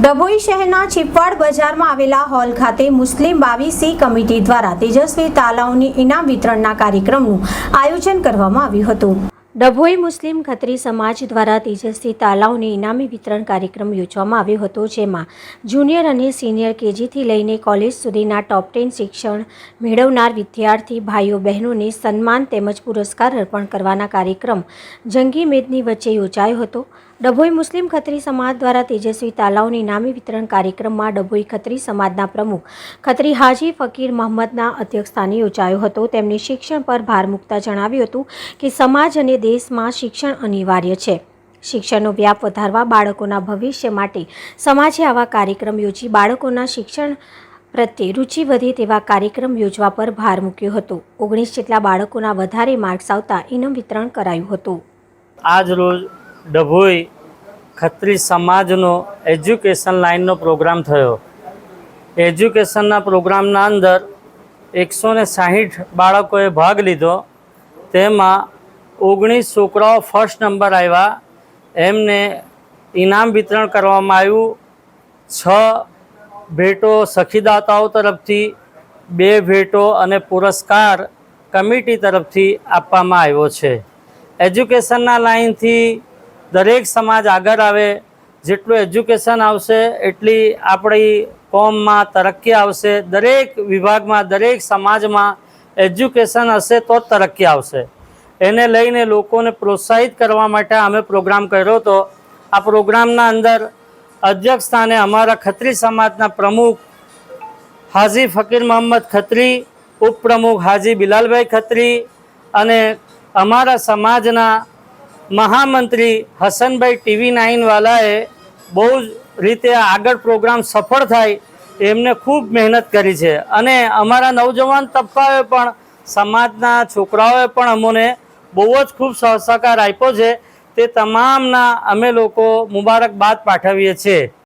ડભોઈ શહેરના ચીપવાડ બજારમાં આવેલા હોલ ખાતે મુસ્લિમ બાવીસી કમિટી દ્વારા તેજસ્વી તાલાઓની ઇનામ વિતરણના કાર્યક્રમનું આયોજન કરવામાં આવ્યું હતું. ડભોઈ મુસ્લિમ ખત્રી સમાજ દ્વારા તેજસ્વી તાલાઓને ઇનામી વિતરણ કાર્યક્રમ યોજવામાં આવ્યો હતો, જેમાં જુનિયર અને સિનિયર કેજીથી લઈને કોલેજ સુધીના ટોપ ટેન શિક્ષણ મેળવનાર વિદ્યાર્થી, ભાઈઓ, બહેનોને સન્માન તેમજ પુરસ્કાર અર્પણ કરવાના કાર્યક્રમ જંગી મેદની વચ્ચે યોજાયો હતો. ડભોઈ મુસ્લિમ ખત્રી સમાજ દ્વારા તેજસ્વી તાલાઓની નામી વિતરણ કાર્યક્રમમાં ડભોઈ ખત્રી સમાજના પ્રમુખ ખત્રી હાજી ફકીર મહમ્મદના અધ્યક્ષસ્થાને યોજાયો હતો. તેમણે શિક્ષણ પર ભાર મૂકતા જણાવ્યું હતું કે સમાજ અને દેશમાં શિક્ષણ અનિવાર્ય છે. શિક્ષણનો વ્યાપ વધારવા બાળકોના ભવિષ્ય માટે સમાજે આવા કાર્યક્રમ યોજી બાળકોના શિક્ષણ પ્રત્યે રુચિ વધે તેવા કાર્યક્રમ યોજવા પર ભાર મૂક્યો હતો. ઓગણીસ જેટલા બાળકોના વધારે માર્ક્સ આવતા ઇનામ વિતરણ કરાયું હતું. આજ રોજ ડભોઈ ખત્રી સમાજનો એજ્યુકેશન લાઇનનો પ્રોગ્રામ થયો. એજ્યુકેશનના પ્રોગ્રામના અંદર એકસો ને સાહીઠ બાળકોએ ભાગ લીધો. તેમાં ઓગણીસ છોકરાઓ ફર્સ્ટ નંબર આવ્યા. એમને ઇનામ વિતરણ કરવામાં આવ્યું. છ ભેટો સખીદાતાઓ તરફથી, બે ભેટો અને પુરસ્કાર કમિટી તરફથી આપવામાં આવ્યો છે. એજ્યુકેશનના લાઇનથી દરેક સમાજ આગળ આવે, જેટલું એજ્યુકેશન આવશે, એટલી આપણી કોમમાં તરક્કી આવશે. દરેક વિભાગમાં, દરેક સમાજમાં એજ્યુકેશન હશે તો જ તરક્કી આવશે. એને લઈને લોકોને પ્રોત્સાહિત કરવા માટે અમે પ્રોગ્રામ કર્યો હતો. આ પ્રોગ્રામના અંદર અધ્યક્ષ સ્થાને અમારા ખત્રી સમાજના પ્રમુખ હાજી ફકીર મોહમ્મદ ખત્રી, ઉપપ્રમુખ હાજી બિલાલભાઈ ખત્રી અને અમારા સમાજના મહામંત્રી હસનભાઈ ટીવી નાઇનવાલાએ બહુ જ રીતે આગળ પ્રોગ્રામ સફળ થાય એમને ખૂબ મહેનત કરી છે. અને અમારા નવજવાન તબક્કાએ પણ, સમાજના છોકરાઓએ પણ અમોને બહુ જ ખૂબ સહકાર આપ્યો છે. તે તમામના અમે લોકો મુબારકબાદ પાઠવીએ છીએ.